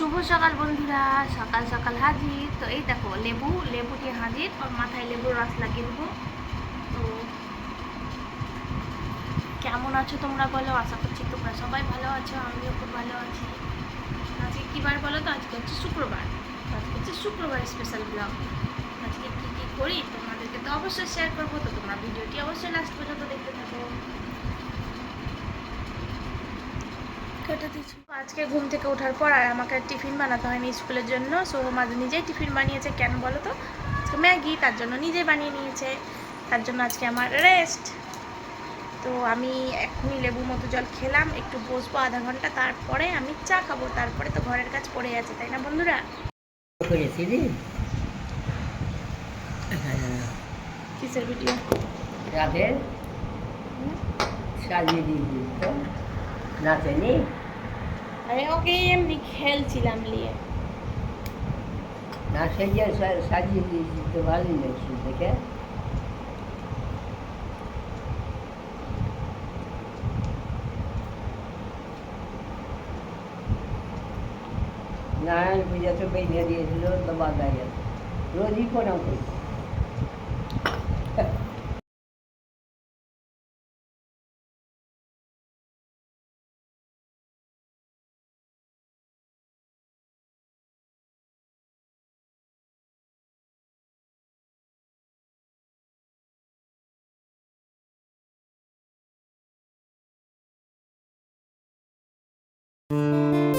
শুভ সকাল বন্ধুরা, সকাল সকাল হাজির। তো এই দেখো, লেবু লেবু নিয়ে হাজির, ওর মাথায় লেবুর রস লাগিয়ে দেবো। তো কেমন আছো তোমরা বলো? আশা করছি তোমরা সবাই ভালো আছো, আমিও খুব ভালো আছি। আজকে কী বার বলো তো? আজকে হচ্ছে শুক্রবার। আজকে হচ্ছে শুক্রবার স্পেশাল ব্লগ আজকে কী কী করি তোমাদেরকে তো অবশ্যই শেয়ার করব, তো তোমরা ভিডিওটি অবশ্যই লাস্ট পর্যন্ত দেখতে থাকো। কেটে দিচ্ছি আজকে ঘুম থেকে ওঠার পর আর আমাকে টিফিন বানাতে হয়নি স্কুলের জন্য সো মাঝ নিজেই টিফিন বানিয়েছে কেন বলো তো? আজকে ম্যাগি তার জন্য নিজে বানিয়ে নিয়েছে তার জন্য আজকে আমার রেস্ট তো আমি এখনই লেবু মতো জল খেলাম একটু বসবো আধা ঘণ্টা তারপরে আমি চা খাব তারপরে তো ঘরের কাজ পড়ে আছে তাই না বন্ধুরা? কিসের ভিডিও রাতে সাজিয়ে তো। নাচেনি? আরে, ওকে এমনি খেলছিলাম নিয়ে। না সেজে সা- সাজিয়ে দিয়েছিস তো, ভালোই লাগছে দেখে। নারায়ণ পূজা তো বেঁধে দিয়েছিল, তো বাধা গেছে রোজই প্রণাম করি Música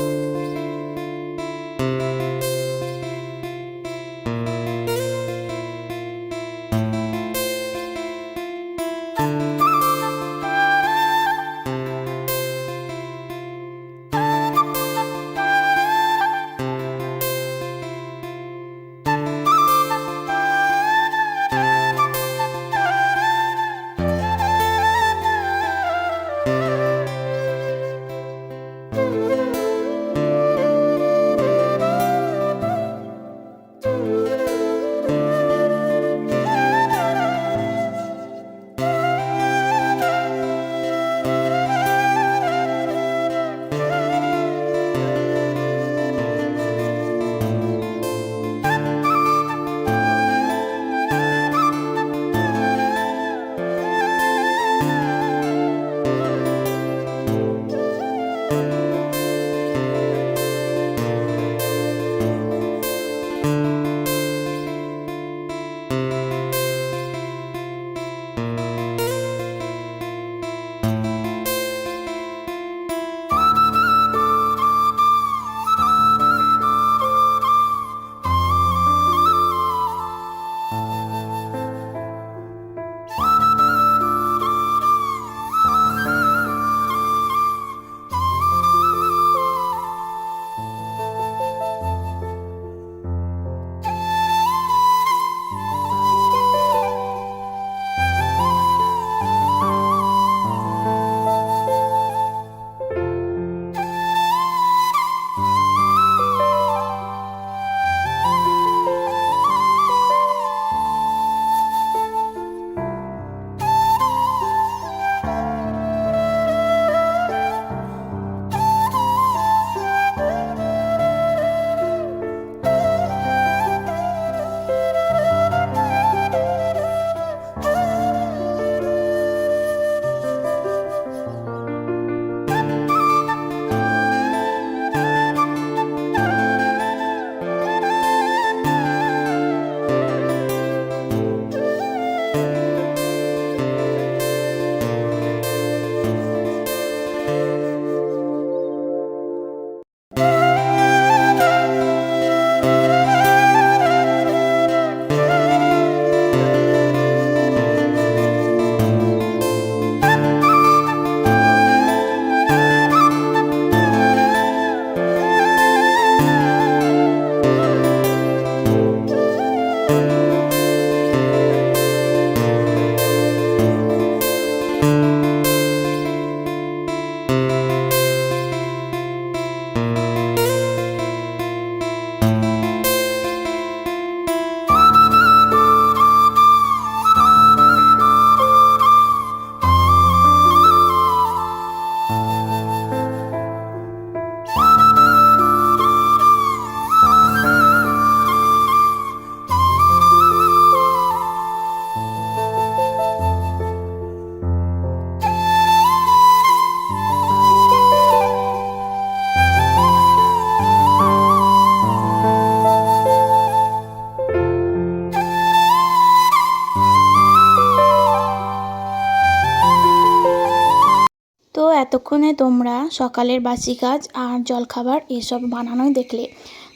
এতক্ষণে তোমরা সকালের বাসি কাজ আর জলখাবার এসব বানানোই দেখলে।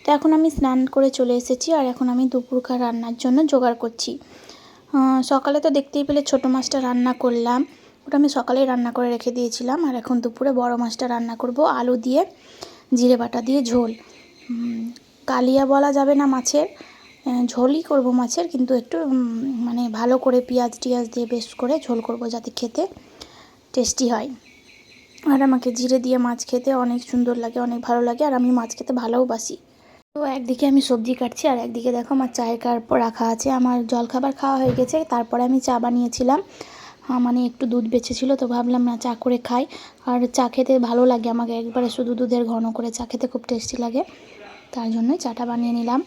তো এখন আমি স্নান করে চলে এসেছি আর এখন আমি দুপুরকার রান্নার জন্য জোগাড় করছি। সকালে তো দেখতেই পেলে ছোটো মাছটা রান্না করলাম। ওটা আমি সকালেই রান্না করে রেখে দিয়েছিলাম আর এখন দুপুরে বড় মাছটা রান্না করব আলু দিয়ে, জিরে বাটা দিয়ে ঝোল। কালিয়া বলা যাবে না মাছের ঝোলই করব মাছের কিন্তু একটু মানে ভালো করে পেঁয়াজ টিয়াজ দিয়ে বেশ করে ঝোল করব যাতে খেতে টেস্টি হয়। আর আমাকে জিরে দিয়ে মাছ খেতে অনেক সুন্দর লাগে, অনেক ভালো লাগে, আর আমি মাছ খেতে ভালোবাসি তো একদিকে আমি সবজি কাটছি, আর একদিকে দেখো আমার চায়ের কাপ রাখা আছে। আমার জলখাবার খাওয়া হয়ে গেছে, তারপরে আমি চা বানিয়েছিলাম। মানে একটু দুধ বেঁচেছিল, তো ভাবলাম না চা করে খাই। আর চা খেতে ভালো লাগে আমাকে, একবারে শুধু দুধের ঘন করে চা খেতে খুব টেস্টি লাগে। তার জন্যই চাটা বানিয়ে নিলাম।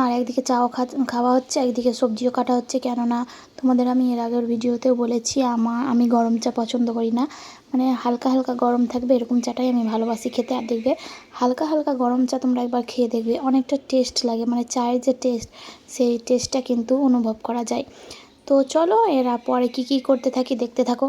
আর একদিকে চাও খাওয়া হচ্ছে, একদিকে সবজিও কাটা হচ্ছে। কেননা তোমাদের আমি এর আগের ভিডিওতেও বলেছি আমার আমি গরম চা পছন্দ করি না। মানে হালকা হালকা গরম থাকবে, এরকম চাটাই আমি ভালোবাসি খেতে। আর দেখবে, হালকা হালকা গরম চা তোমরা একবার খেয়ে দেখবে, অনেকটা টেস্ট লাগে মানে চায়ের যে টেস্ট সেই টেস্টটা কিন্তু অনুভব করা যায়। তো চলো, এরা পরে কি কি করতে থাকি দেখতে থাকো।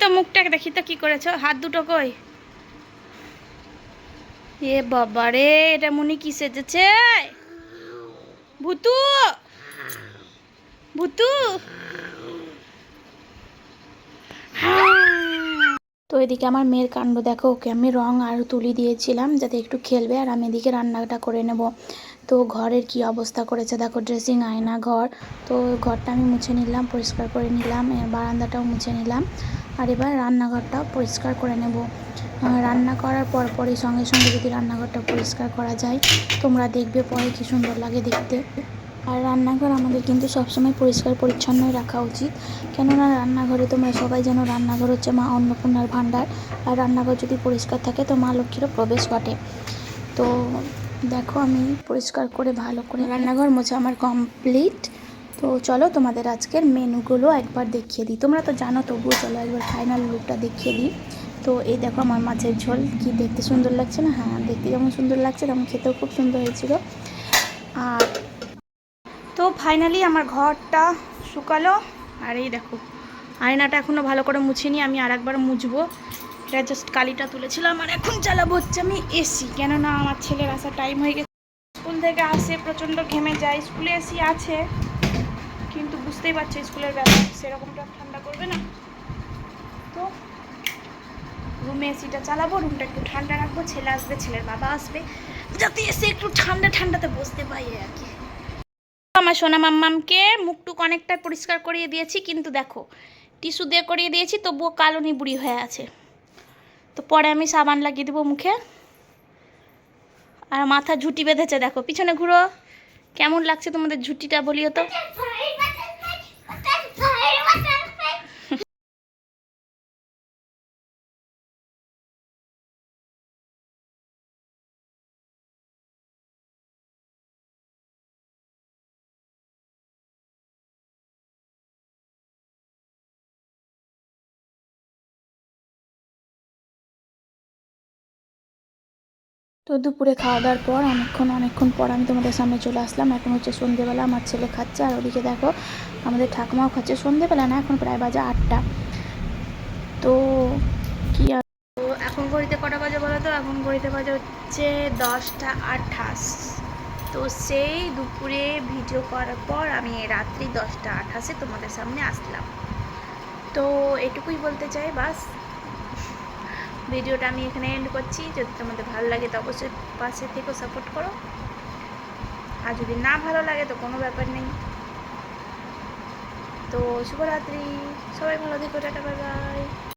তো মুখটা দেখি, তো কি করেছ? হাত দুটো কই? এ বাবা রে এটা মনে কি সেজেছে? ভুতু! ভুতু! তো এদিকে আমার মেয়ের কাণ্ড দেখো, ওকে আমি রং আর তুলি দিয়েছিলাম যাতে একটু খেলবে, আর আমি এদিকে রান্নাটা করে নেব। তো ঘরের কি অবস্থা করেছে দেখো, ড্রেসিং, আয়না, ঘর। তো ঘরটা আমি মুছে নিলাম, পরিষ্কার করে নিলাম বারান্দাটাও মুছে নিলাম। আর এবার রান্নাঘরটাও পরিষ্কার করে নেব। রান্না করার পর পরই সঙ্গে সঙ্গে যদি রান্নাঘরটা পরিষ্কার করা যায়, তোমরা দেখবে পরে কি সুন্দর লাগে দেখতে। আর রান্নাঘর আমাদের কিন্তু সবসময় পরিষ্কার পরিচ্ছন্নই রাখা উচিত। কেননা রান্নাঘরে তোমরা সবাই যেন রান্নাঘর হচ্ছে মা অন্নপূর্ণার ভাণ্ডার। আর রান্নাঘর যদি পরিষ্কার থাকে, তো মা লক্ষ্মীরও প্রবেশ ঘটে। তো দেখো আমি পরিষ্কার করে ভালো করে রান্নাঘর মোছা আমার কমপ্লিট তো চলো তোমাদের আজকের মেনুগুলো একবার দেখিয়ে দিই। তোমরা তো জানো, তবুও চলো একবার ফাইনাল লুকটা দেখিয়ে দিই। তো এই দেখো আমার মাছের ঝোল, কি দেখতে সুন্দর লাগছে না? হ্যাঁ দেখতে যেমন সুন্দর লাগছে, তেমন খেতেও খুব সুন্দর হয়েছিল। আর তো ফাইনালি আমার ঘরটা শুকালো। আর এই দেখো, আয়নাটা এখনও ভালো করে মুছিনি, আমি আর একবার মুছবো। এটা জাস্ট কালিটা তুলেছিলাম আর এখন চালাবো হচ্ছে আমি এসি কেননা আমার ছেলের আসার টাইম হয়ে গেছে। স্কুল থেকে আসে, প্রচণ্ড ঘেমে যায়, স্কুলে এসি আছে। বুঝতেই পারছ, স্কুলের ব্যাপার সেরকমটা ঠান্ডা করবে না। তো রুমে এসিটা চালাবো, রুমটা একটু ঠান্ডা রাখব, ছেলে আসবে, ছেলের বাবা আসবে। যাতে এসে একটু ঠান্ডা ঠান্ডাতে বসতে পাই আর কি। আমার সোনা মাম্মামকে মুখটুক অনেকটা পরিষ্কার করিয়ে দিয়েছি, কিন্তু দেখো, টিস্যু দিয়ে করিয়ে দিয়েছি, তবুও কালো নিবুড়ি হয়ে আছে। তো পরে আমি সাবান লাগিয়ে দেবো মুখে। আর মাথা ঝুটি বেঁধেছে, দেখো, পিছনে ঘুরো। কেমন লাগছে তোমাদের ঝুটিটা বলিও তো? তো দুপুরে খাওয়া দাওয়ার পর অনেকক্ষণ অনেকক্ষণ পর আমি তোমাদের সামনে চলে আসলাম। এখন হচ্ছে সন্ধেবেলা, আমার ছেলে খাচ্ছে আর ওদিকে দেখো আমাদের ঠাকুমাও খাচ্ছে। সন্ধেবেলা না, এখন প্রায় বাজে আটটা। তো কি আর এখন ঘড়িতে কটা বাজে বলো তো? এখন ঘড়িতে বাজে হচ্ছে দশটা আঠাশ। তো সেই দুপুরে ভিডিও করার পর আমি রাত্রি দশটা আঠাশে তোমাদের সামনে আসলাম। তো এটুকুই বলতে চাই, বাস। ভিডিওটা আমি এখানে এন্ড করছি। যদি তোমাদের ভালো লাগে তো অবশ্যই পাশে থেকেও সাপোর্ট করো। আর যদি না ভালো লাগে তো কোনো ব্যাপার নেই। তো শুভরাত্রি। সবাই ভালো থেকো, টাটা বাই বাই